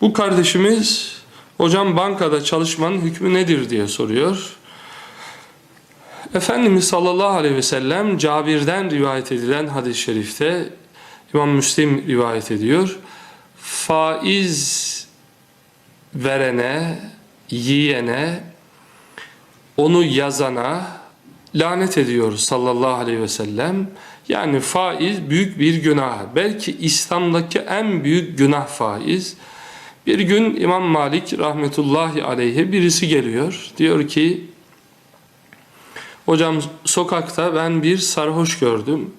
Bu kardeşimiz hocam bankada çalışmanın hükmü nedir diye soruyor. Efendimiz sallallahu aleyhi ve sellem Cabir'den rivayet edilen hadis-i şerifte İmam Müslim rivayet ediyor. Faiz verene, yiyene, onu yazana lanet ediyor sallallahu aleyhi ve sellem. Yani faiz büyük bir günah. Belki İslam'daki en büyük günah faiz. Bir gün İmam Malik rahmetullahi aleyhe birisi geliyor. Diyor ki hocam sokakta ben bir sarhoş gördüm.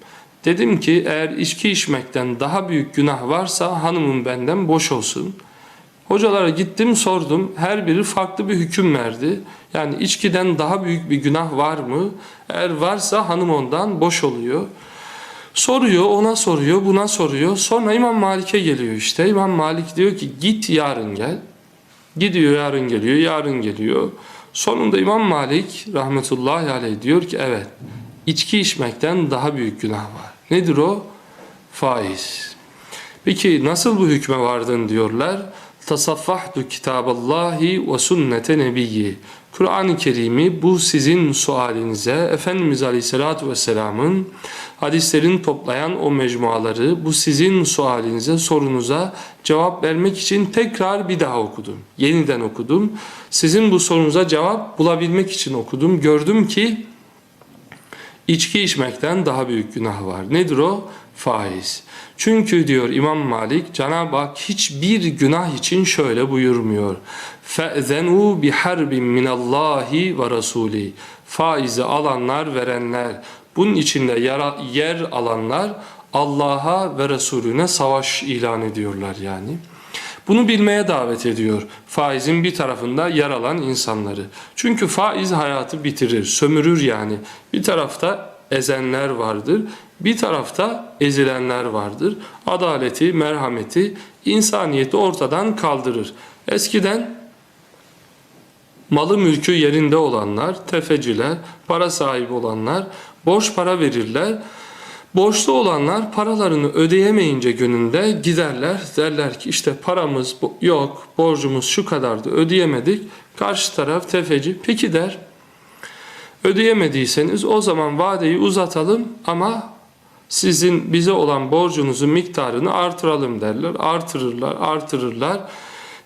Dedim ki eğer içki içmekten daha büyük günah varsa hanımım benden boş olsun. Hocalara gittim sordum. Her biri farklı bir hüküm verdi. Yani içkiden daha büyük bir günah var mı? Eğer varsa hanım ondan boş oluyor. Soruyor, ona soruyor, buna soruyor. Sonra İmam Malik'e geliyor işte. İmam Malik diyor ki git yarın gel. Gidiyor yarın geliyor, yarın geliyor. Sonunda İmam Malik rahmetullahi aleyh diyor ki evet içki içmekten daha büyük günah var. Nedir o? Faiz. Peki nasıl bu hükme vardın diyorlar. Tasaffahtu kitaballahi ve sünnete nebiyyi. Kur'an-ı Kerim'i bu sizin sualinize Efendimiz Aleyhisselatü Vesselam'ın hadislerin toplayan o mecmuaları bu sizin sualinize sorunuza cevap vermek için tekrar bir daha okudum. Yeniden okudum. Sizin bu sorunuza cevap bulabilmek için okudum. Gördüm ki içki içmekten daha büyük günah var. Nedir o? Faiz. Çünkü diyor İmam Malik Cenab-ı Hak hiçbir günah için şöyle buyurmuyor. فَاَذَنُوا بِحَرْبٍ مِنَ اللّٰهِ وَرَسُولِهِ Faizi alanlar, verenler, bunun içinde yara, yer alanlar Allah'a ve Resulüne savaş ilan ediyorlar yani. Bunu bilmeye davet ediyor faizin bir tarafında yer alan insanları. Çünkü faiz hayatı bitirir, sömürür yani. Bir tarafta ezenler vardır, bir tarafta ezilenler vardır. Adaleti, merhameti, insaniyeti ortadan kaldırır. Eskiden malı mülkü yerinde olanlar, tefeciler, para sahibi olanlar borç para verirler. Borçlu olanlar paralarını ödeyemeyince gününde giderler derler ki işte paramız yok, borcumuz şu kadardı ödeyemedik. Karşı taraf tefeci peki der. Ödeyemediyseniz o zaman vadeyi uzatalım ama sizin bize olan borcunuzun miktarını artıralım derler. Artırırlar, artırırlar.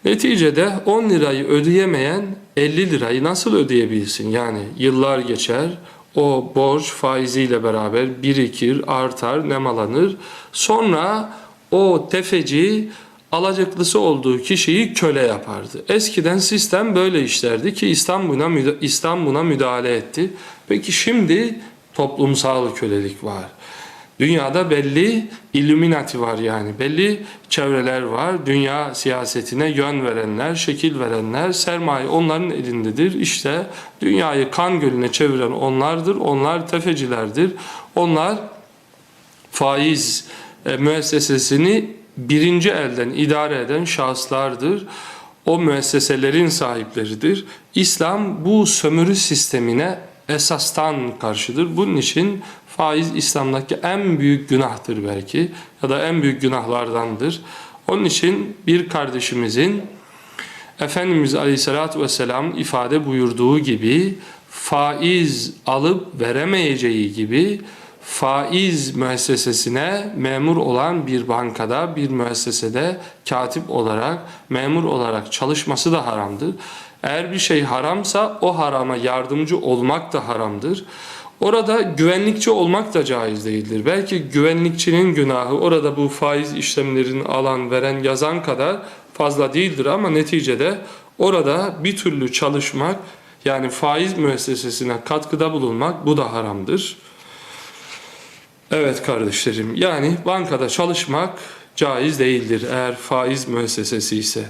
Neticede 10 lirayı ödeyemeyen 50 lirayı nasıl ödeyebilsin? Yani yıllar geçer, o borç faiziyle beraber birikir, artar, nemalanır. Sonra o tefeci alacaklısı olduğu kişiyi köle yapardı. Eskiden sistem böyle işlerdi ki İslam buna, İslam buna müdahale etti. Peki şimdi toplumsal kölelik var. Dünyada belli illuminati var yani. Belli çevreler var. Dünya siyasetine yön verenler, şekil verenler, sermaye onların elindedir. İşte dünyayı kan gölüne çeviren onlardır. Onlar tefecilerdir. Onlar faiz e, müessesesini birinci elden idare eden şahıslardır. O müesseselerin sahipleridir. İslam bu sömürü sistemine esastan karşıdır. Bunun için faiz İslam'daki en büyük günahtır belki ya da en büyük günahlardandır. Onun için bir kardeşimizin Efendimiz Aleyhisselatü Vesselam ifade buyurduğu gibi faiz alıp veremeyeceği gibi faiz müessesesine memur olan bir bankada, bir müessesede katip olarak, memur olarak çalışması da haramdır. Eğer bir şey haramsa o harama yardımcı olmak da haramdır. Orada güvenlikçi olmak da caiz değildir. Belki güvenlikçinin günahı orada bu faiz işlemlerini alan, veren, yazan kadar fazla değildir ama neticede orada bir türlü çalışmak yani faiz müessesesine katkıda bulunmak bu da haramdır. Evet kardeşlerim yani bankada çalışmak caiz değildir eğer faiz müessesesi ise.